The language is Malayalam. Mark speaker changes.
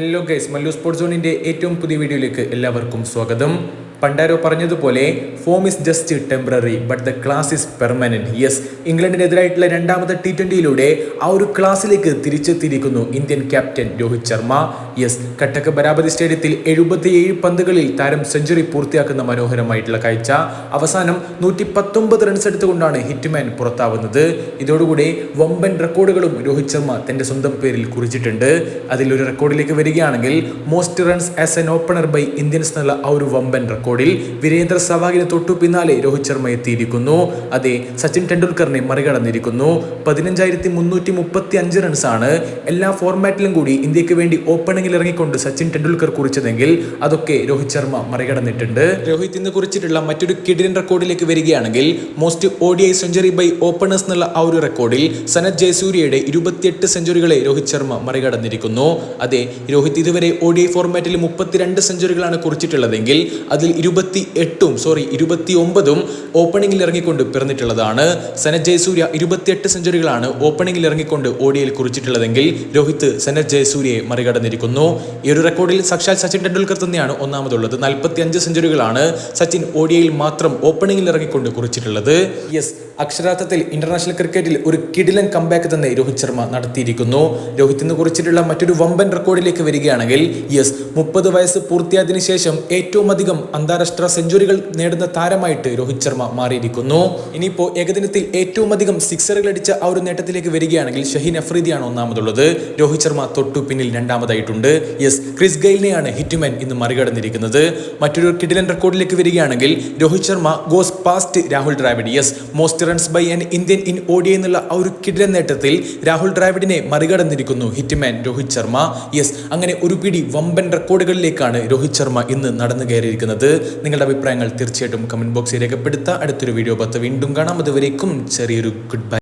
Speaker 1: ഹലോ ഗൈസ് മല്ലു സ്പോർട്സ് സോണിന്റെ ഏറ്റവും പുതിയ വീഡിയോയിലേക്ക് എല്ലാവർക്കും സ്വാഗതം. പണ്ടാരോ പറഞ്ഞതുപോലെ form is just temporary but the class is permanent yes ഇംഗ്ലണ്ടിനെതിരായിട്ടുള്ള രണ്ടാമത്തെ ടി ട്വന്റിയിലൂടെ ആ ഒരു ക്ലാസ്സിലേക്ക് തിരിച്ചെത്തിയിരിക്കുന്നു Indian captain Rohit Sharma. Yes Cuttack Barabati സ്റ്റേഡിയത്തിൽ എഴുപത്തിയേഴ് പന്തുകളിൽ താരം സെഞ്ചുറി പൂർത്തിയാക്കുന്ന മനോഹരമായിട്ടുള്ള കാഴ്ച. അവസാനം നൂറ്റി പത്തൊമ്പത് റൺസ് എടുത്തുകൊണ്ടാണ് ഹിറ്റ്മാൻ പുറത്താവുന്നത്. ഇതോടുകൂടി വമ്പൻ റെക്കോർഡുകളും രോഹിത് ശർമ്മ തന്റെ സ്വന്തം പേരിൽ കുറിച്ചിട്ടുണ്ട്. അതിലൊരു റെക്കോർഡിലേക്ക് വരികയാണെങ്കിൽ most runs as an opener by Indians എന്നുള്ള ആ ഒരു വമ്പൻ റെക്കോർഡിൽ വീരേന്ദ്ര സവാഗിന് തൊട്ടു പിന്നാലെ രോഹിത് ശർമ്മ എത്തിയിരിക്കുന്നു. അതെ സച്ചിൻ ടെണ്ടുൽക്കറിനെ മറികടന്നിരിക്കുന്നു. പതിനഞ്ചായിരത്തി മുന്നൂറ്റി മുപ്പത്തി അഞ്ച് റൺസാണ് എല്ലാ ഫോർമാറ്റിലും കൂടി ഇന്ത്യയ്ക്ക് വേണ്ടി ഓപ്പണിംഗിൽ ഇറങ്ങിക്കൊണ്ട് സച്ചിൻ ടെണ്ടുൽക്കർ കുറിച്ചതെങ്കിൽ അതൊക്കെ രോഹിത് ശർമ്മ മറികടന്നിട്ടുണ്ട്. രോഹിത് ഇന്ന് കുറിച്ചിട്ടുള്ള മറ്റൊരു കിടിലൻ റെക്കോർഡിലേക്ക് വരികയാണെങ്കിൽ most O I century by openers എന്നുള്ള ആ ഒരു റെക്കോർഡിൽ സനത് ജയസൂര്യയുടെ ഇരുപത്തിയെട്ട് സെഞ്ചുറികളെ രോഹിത് ശർമ്മ മറികടന്നിരിക്കുന്നു. അതെ രോഹിത് ഇതുവരെ ഒ ഡി ഐ ഫോർമാറ്റിൽ മുപ്പത്തിരണ്ട് സെഞ്ചുറികളാണ് കുറിച്ചിട്ടുള്ളതെങ്കിൽ അതിൽ ഇരുപത്തി എട്ടും സോറി ഇരുപത്തി ഒമ്പതും ഓപ്പണിംഗിൽ ഇറങ്ങിക്കൊണ്ട് പിറന്നിട്ടുള്ളതാണ്. സനത് ജയസൂര്യ ഇരുപത്തിയെട്ട് സെഞ്ചുറികളാണ് ഓപ്പണിംഗിൽ ഇറങ്ങിക്കൊണ്ട് ഓഡിയയിൽ കുറിച്ചിട്ടുള്ളതെങ്കിൽ രോഹിത് സനത് ജയസൂര്യയെ മറികടന്നിരിക്കുന്നു. ഈ ഒരു റെക്കോർഡിൽ സാക്ഷാൽ സച്ചിൻ ടെണ്ടുൽക്കർ തന്നെയാണ് ഒന്നാമതുള്ളത്. നാൽപ്പത്തി അഞ്ച് സെഞ്ചുറികളാണ് സച്ചിൻ ഓഡിയയിൽ മാത്രം ഓപ്പണിംഗിൽ ഇറങ്ങിക്കൊണ്ട് കുറിച്ചിട്ടുള്ളത്. യെസ് അക്ഷരാർത്ഥത്തിൽ ഇന്റർനാഷണൽ ക്രിക്കറ്റിൽ ഒരു കിടിലൻ കംബാക്ക് തന്നെ രോഹിത് ശർമ്മ നടത്തിയിരിക്കുന്നു. രോഹിത്തിന് കുറിച്ചിട്ടുള്ള മറ്റൊരു വമ്പൻ റെക്കോർഡിലേക്ക് വരികയാണെങ്കിൽ യെസ് മുപ്പത് വയസ്സ് പൂർത്തിയായതിനു ശേഷം ഏറ്റവും അധികം അന്താരാഷ്ട്ര സെഞ്ചുറികൾ നേടുന്ന താരമായിട്ട് രോഹിത് ശർമ്മ മാറിയിരിക്കുന്നു. ഇനിയിപ്പോൾ ഏകദിനത്തിൽ ഏറ്റവും അധികം സിക്സറുകൾ അടിച്ച ആ ഒരു നേട്ടത്തിലേക്ക് വരികയാണെങ്കിൽ ഷഹീൻ അഫ്രീദിയാണ് ഒന്നാമതുള്ളത്. രോഹിത് ശർമ്മ തൊട്ടു പിന്നിൽ രണ്ടാമതായിട്ടുണ്ട്. യെസ് ക്രിസ് ഗെയിലിനെയാണ് ഹിറ്റ്മാൻ ഇന്ന് മറികടന്നിരിക്കുന്നത്. മറ്റൊരു കിഡിലൻ റെക്കോർഡിലേക്ക് വരികയാണെങ്കിൽ Rohit Sharma goes past Rahul Dravid. Yes most runs by an Indian in ODI എന്നുള്ള ആ ഒരു കിഡിലൻ നേട്ടത്തിൽ രാഹുൽ ദ്രാവിഡിനെ മറികടന്നിരിക്കുന്നു ഹിറ്റ്മാൻ രോഹിത് ശർമ്മ. യെസ് അങ്ങനെ ഒരു പിടി വമ്പൻ റെക്കോർഡുകളിലേക്കാണ് രോഹിത് ശർമ്മ ഇന്ന് നടന്നു കയറിയിരിക്കുന്നത്. നിങ്ങളുടെ അഭിപ്രായങ്ങൾ തീർച്ചയായിട്ടും കമന്റ് ബോക്സിൽ രേഖപ്പെടുത്തുക. അടുത്തൊരു വീഡിയോ പത്ത് വീണ്ടും കാണാം. അതുവരേക്കും ചെറിയൊരു ഗുഡ് ബൈ